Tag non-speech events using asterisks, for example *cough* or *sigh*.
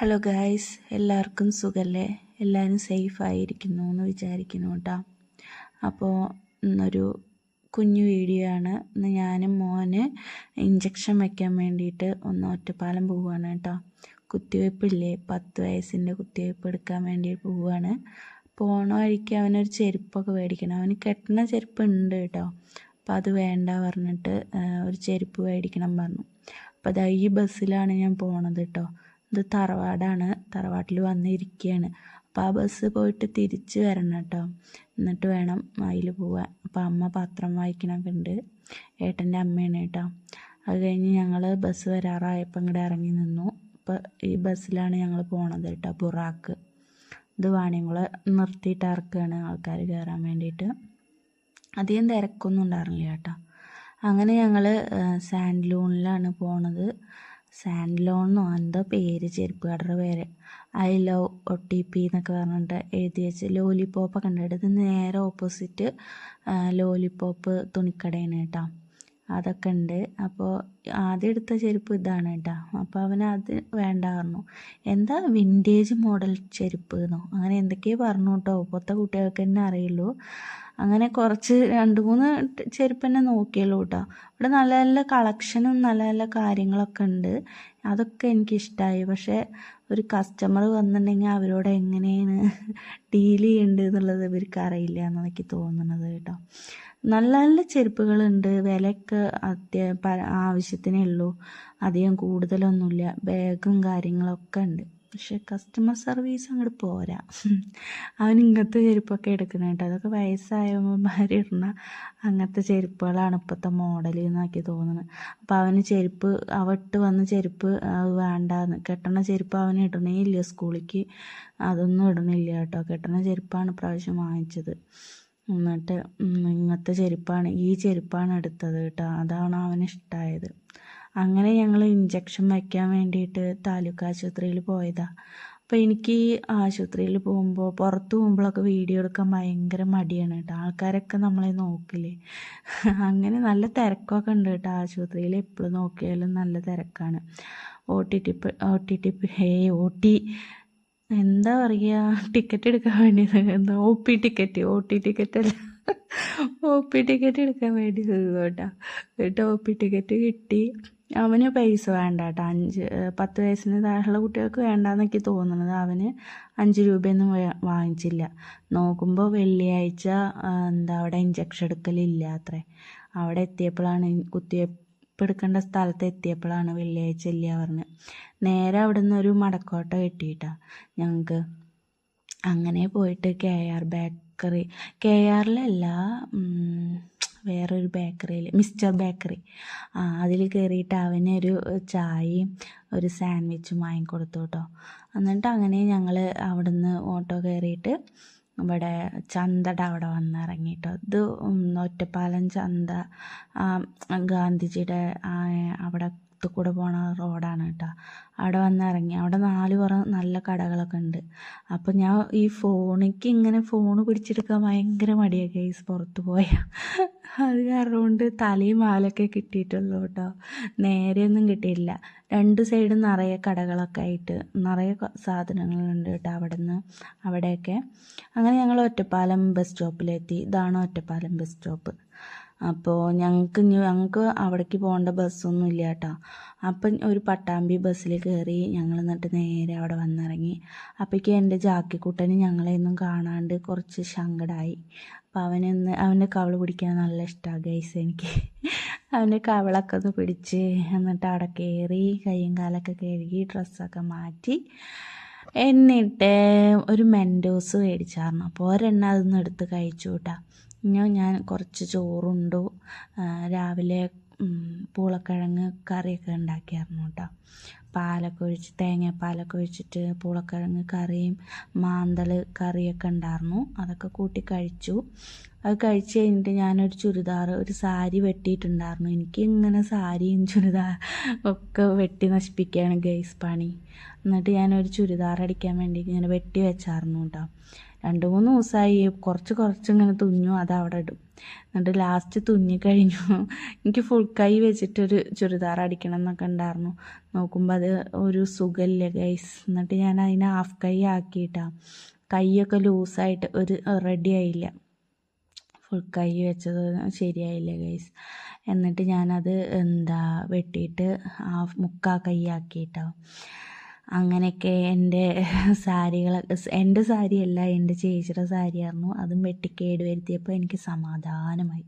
Hello guys എല്ലാവർക്കും സുഖല്ലേ? എല്ലാവരും സേഫ് ആയിരിക്കുന്നു എന്ന് വിചാരിക്കുന്നു കേട്ടോ. അപ്പോൾ ഇന്നൊരു കുഞ്ഞു വീഡിയോ ആണ്. ഇന്ന് ഞാനും മോന് ഇഞ്ചക്ഷൻ വയ്ക്കാൻ വേണ്ടിയിട്ട് ഒന്ന് ഒറ്റപ്പാലം പോവുകയാണ് കേട്ടോ. കുത്തിവയ്പ്പില്ലേ? പത്ത് വയസ്സിന്റെ കുത്തിവയ്പ്പ് എടുക്കാൻ വേണ്ടി പോവുകയാണ്. പോണ വഴിക്ക് അവനൊരു ചെരുപ്പൊക്കെ മേടിക്കണം. അവന് കെട്ടണ ചെരുപ്പ് ഉണ്ട് കേട്ടോ. അപ്പോൾ അത് വേണ്ട പറഞ്ഞിട്ട് ഒരു ചെരുപ്പ് മേടിക്കണം പറഞ്ഞു. അപ്പോൾ അതാ ഈ ബസ്സിലാണ് ഞാൻ പോണത് കേട്ടോ. ഇത് തറവാടാണ്. തറവാട്ടിൽ വന്നിരിക്കുകയാണ് അപ്പോൾ ആ ബസ് പോയിട്ട് തിരിച്ച് വരണം കേട്ടോ. എന്നിട്ട് വേണം അതിൽ പോവാൻ. അപ്പോൾ അമ്മ പത്രം വായിക്കണമൊക്കെ ഉണ്ട്. ഏട്ടന്റെ അമ്മയാണ് കേട്ടോ. അത് കഴിഞ്ഞ് ഞങ്ങൾ ബസ് വരാറായപ്പോൾ ഇങ്ങോട്ട് ഇറങ്ങി നിന്നു. അപ്പോൾ ഈ ബസ്സിലാണ് ഞങ്ങൾ പോണത് കേട്ടോ ബുറാക്ക്. ഇത് വാണിയംകുളം നിർത്തിയിട്ട് ഇറക്കുകയാണ് ആൾക്കാർ കയറാൻ വേണ്ടിയിട്ട്. അധികം തിരക്കൊന്നും ഉണ്ടായിരുന്നില്ല കേട്ടോ. അങ്ങനെ ഞങ്ങൾ സാൻഡ്ലൂണിലാണ് പോണത്. സാൻഡ്ലോണെന്നോ എന്തോ പേര് ചെരുപ്പ് കടയുടെ പേര്. I love O T P എന്നൊക്കെ പറഞ്ഞിട്ട് എഴുതി വെച്ച് ലോലിപോപ്പ് ഇത് നേരെ ഓപ്പോസിറ്റ് ലോലിപ്പോപ്പ് തുണിക്കടയാണ് കേട്ടോ. അതൊക്കെ ഉണ്ട്. അപ്പോൾ ആദ്യം എടുത്ത ചെരുപ്പ് ഇതാണ് കേട്ടോ. അപ്പോൾ അവന് അത് വേണ്ട പറഞ്ഞു. എന്താ വിന്റേജ് മോഡൽ ചെരുപ്പ് എന്നോ? അങ്ങനെ എന്തൊക്കെയോ പറഞ്ഞു കേട്ടോ. ഇപ്പോഴത്തെ കുട്ടികൾക്ക് തന്നെ അറിയുള്ളൂ. അങ്ങനെ കുറച്ച് രണ്ട് മൂന്ന് ചെരുപ്പ് തന്നെ നോക്കിയുള്ളൂ കേട്ടോ. ഇവിടെ നല്ല നല്ല കളക്ഷനും നല്ല നല്ല കാര്യങ്ങളൊക്കെ ഉണ്ട്. അതൊക്കെ എനിക്കിഷ്ടമായി പക്ഷേ ഒരു കസ്റ്റമർ വന്നിട്ടുണ്ടെങ്കിൽ അവരോട് എങ്ങനെയാണ് ഡീൽ ചെയ്യേണ്ടത് എന്നുള്ളത് ഇവർക്ക് അറിയില്ല എന്നാണ് തോന്നുന്നത് കേട്ടോ. നല്ല നല്ല ചെരുപ്പുകളുണ്ട്. വിലയൊക്കെ അത്യ ആവശ്യത്തിനേ ഉള്ളൂ. അധികം കൂടുതലൊന്നുമില്ല. ബാഗും കാര്യങ്ങളൊക്കെ ഉണ്ട്. പക്ഷെ കസ്റ്റമർ സർവീസ് അങ്ങോട്ട് പോരാ. അവൻ ഇങ്ങനത്തെ ചെരുപ്പൊക്കെ എടുക്കണം കേട്ടോ. അതൊക്കെ വയസ്സായവന്മാർ ഇടുന്ന അങ്ങനത്തെ ചെരുപ്പുകളാണ് ഇപ്പോഴത്തെ മോഡൽ എന്നാക്കി തോന്നുന്നത് അപ്പോൾ അവന് ചെരുപ്പ് അവട്ട് വന്ന ചെരുപ്പ് വേണ്ടാന്ന്. കെട്ടണ ചെരുപ്പ് അവൻ ഇടണേ ഇല്ല സ്കൂളിലേക്ക് അതൊന്നും ഇടണില്ല കേട്ടോ. കെട്ടണ ചെരുപ്പാണ് പ്രാവശ്യം വാങ്ങിച്ചത്. എന്നിട്ട് ഇങ്ങനത്തെ ചെരുപ്പാണ് ഈ ചെരുപ്പാണ് എടുത്തത് കേട്ടോ. അതാണ് അവന് ഇഷ്ടമായത് അങ്ങനെ ഞങ്ങൾ ഇഞ്ചക്ഷൻ വയ്ക്കാൻ വേണ്ടിയിട്ട് താലൂക്ക് ആശുപത്രിയിൽ പോയതാണ് അപ്പോൾ എനിക്ക് ആശുപത്രിയിൽ പോകുമ്പോൾ പുറത്ത് പോകുമ്പോഴൊക്കെ വീഡിയോ എടുക്കാൻ ഭയങ്കര മടിയാണ് കേട്ടോ. ആൾക്കാരൊക്കെ നമ്മളെ നോക്കില്ലേ? *laughs* അങ്ങനെ നല്ല തിരക്കൊക്കെ ഉണ്ട് കേട്ടോ. ആശുപത്രിയിൽ എപ്പോഴും നോക്കിയാലും നല്ല തിരക്കാണ്. O T T O T T ഹേ ഒ ടി എന്താ പറയുക ടിക്കറ്റ് എടുക്കാൻ വേണ്ടി എന്താ O P ticket O T ticket അല്ല. ഒ പി ടിക്കറ്റ് എടുക്കാൻ വേണ്ടി കേട്ടോ. എന്നിട്ട് ഒ പി ടിക്കറ്റ് കിട്ടി. അവന് പൈസ വേണ്ട കേട്ടോ അഞ്ച് പത്ത് വയസ്സിന് താഴെയുള്ള കുട്ടികൾക്ക് വേണ്ടെന്നൊക്കെ തോന്നുന്നത് അവന് അഞ്ച് രൂപയൊന്നും വാങ്ങിച്ചില്ല. നോക്കുമ്പോൾ വെള്ളിയാഴ്ച എന്താ അവിടെ ഇഞ്ചക്ഷൻ എടുക്കലില്ല അത്രേ അവിടെ എത്തിയപ്പോഴാണ് കുത്തിവയ്പ്പ് എടുക്കേണ്ട സ്ഥലത്ത് എത്തിയപ്പോഴാണ് വെള്ളിയാഴ്ച ഇല്ല പറഞ്ഞത് നേരെ അവിടെ നിന്ന് ഒരു മടക്കോട്ട കിട്ടിയിട്ടാ. ഞങ്ങൾക്ക് അങ്ങനെ പോയിട്ട് കെ ആർ ബേക്കറി കെ ആറിലല്ല വേറൊരു ബേക്കറിയിൽ മിസ്റ്റർ ബേക്കറി. അതിൽ കയറിയിട്ട് അവനൊരു ചായയും ഒരു സാൻഡ്വിച്ചും വാങ്ങിക്കൊടുത്തു കേട്ടോ എന്നിട്ട് അങ്ങനെ ഞങ്ങൾ അവിടുന്ന് ഓട്ടോ കയറിയിട്ട് ഇവിടെ ചന്തയുടെ അവിടെ വന്നിറങ്ങി കേട്ടോ ഇത് ഒറ്റപ്പാലം ചന്ത ഗാന്ധിജിയുടെ അവിടെ കൂടെ പോണ റോഡാണ് കേട്ടോ അവിടെ വന്നിറങ്ങി. അവിടെ നാല് പുറം നല്ല കടകളൊക്കെ ഉണ്ട്. അപ്പോൾ ഞാൻ ഈ ഫോണിക്ക് ഇങ്ങനെ ഫോൺ പിടിച്ചെടുക്കാൻ ഭയങ്കര മടിയാണ് കേസ് പുറത്ത് പോയാൽ അത് കാരണം കൊണ്ട് തലയും മാലൊക്കെ കിട്ടിയിട്ടുള്ളൂ കേട്ടോ. നേരെയൊന്നും കിട്ടിയില്ല രണ്ട് സൈഡും നിറയെ കടകളൊക്കെ ആയിട്ട് നിറയെ സാധനങ്ങളുണ്ട് കേട്ടോ അവിടെ നിന്ന് അവിടെയൊക്കെ. അങ്ങനെ ഞങ്ങൾ ഒറ്റപ്പാലം ബസ് സ്റ്റോപ്പിലെത്തി ഇതാണ് ഒറ്റപ്പാലം ബസ് സ്റ്റോപ്പ് അപ്പോൾ ഞങ്ങൾക്ക് ഞങ്ങൾക്ക് അവിടേക്ക് പോകേണ്ട ബസ്സൊന്നും ഇല്ല കേട്ടോ. അപ്പം ഒരു പട്ടാമ്പി ബസ്സിൽ കയറി ഞങ്ങൾ എന്നിട്ട് നേരെ അവിടെ വന്നിറങ്ങി. അപ്പോഴേക്കും എന്റെ ജാക്കിക്കുട്ടന് ഞങ്ങളെയൊന്നും കാണാണ്ട് കുറച്ച് സങ്കടമായി അപ്പോൾ അവനൊന്ന് അവന്റെ കവൾ പിടിക്കാൻ നല്ല ഇഷ്ടമാണ് ഗൈസ് എനിക്ക്. അവന്റെ കവളൊക്കെ ഒന്ന് പിടിച്ച് എന്നിട്ട് അവിടെ കയറി കയ്യും കാലൊക്കെ കഴുകി ഡ്രസ്സൊക്കെ മാറ്റി എന്നിട്ട് ഒരു മെൻഡോസ് മേടിച്ചായിരുന്നു അപ്പോൾ ഒരെണ്ണം അതൊന്നും എടുത്ത് കഴിച്ചു കേട്ടോ ഞാൻ കുറച്ച് ചോറുണ്ടു. രാവിലെ പൂളക്കിഴങ്ങ് കറിയൊക്കെ ഉണ്ടാക്കിയായിരുന്നു കേട്ടോ. പാലൊക്കെ ഒഴിച്ച് തേങ്ങാപ്പാലൊക്കെ ഒഴിച്ചിട്ട് പൂളക്കിഴങ്ങ് കറിയും മാന്തൽ കറിയൊക്കെ ഉണ്ടായിരുന്നു. അതൊക്കെ കൂട്ടി കഴിച്ചു. അത് കഴിച്ച് കഴിഞ്ഞിട്ട് ഞാനൊരു ചുരിദാർ ഒരു സാരി വെട്ടിയിട്ടുണ്ടായിരുന്നു. എനിക്ക് ഇങ്ങനെ സാരിയും ചുരിദാർ ഒക്കെ വെട്ടി നശിപ്പിക്കുകയാണ് ഗൈസ് പണി. എന്നിട്ട് ഞാനൊരു ചുരിദാർ അടിക്കാൻ വേണ്ടി ഇങ്ങനെ വെട്ടി വെച്ചായിരുന്നു കേട്ടോ. രണ്ട് മൂന്ന് ദിവസമായി കുറച്ച് കുറച്ച് ഇങ്ങനെ തുന്നു അത് അവിടെ ഇടും. എന്നിട്ട് ലാസ്റ്റ് തുന്നി കഴിഞ്ഞു. എനിക്ക് ഫുൾ കൈ വെച്ചിട്ടൊരു ചുരിദാർ അടിക്കണം എന്നൊക്കെ ഉണ്ടായിരുന്നു. നോക്കുമ്പോൾ അത് ഒരു സുഖമില്ല ഗൈസ് എന്നിട്ട് ഞാൻ അതിനെ ഹാഫ് കൈ ആക്കിയിട്ടാണ് കൈയൊക്കെ ലൂസായിട്ട് ഒരു റെഡി ആയില്ല. ഫുൾ കൈ വെച്ചത് ശരിയായില്ല ഗൈസ് എന്നിട്ട് ഞാനത് എന്താ വെട്ടിയിട്ട് ഹാഫ് മുക്കാ കൈ ആക്കിയിട്ടോ. അങ്ങനെയൊക്കെ എന്റെ സാരികൾ എന്റെ സാരിയല്ല എന്റെ ചേച്ചിയുടെ സാരിയായിരുന്നു. അതും വെട്ടി കേട് വരുത്തിയപ്പോൾ എനിക്ക് സമാധാനമായി.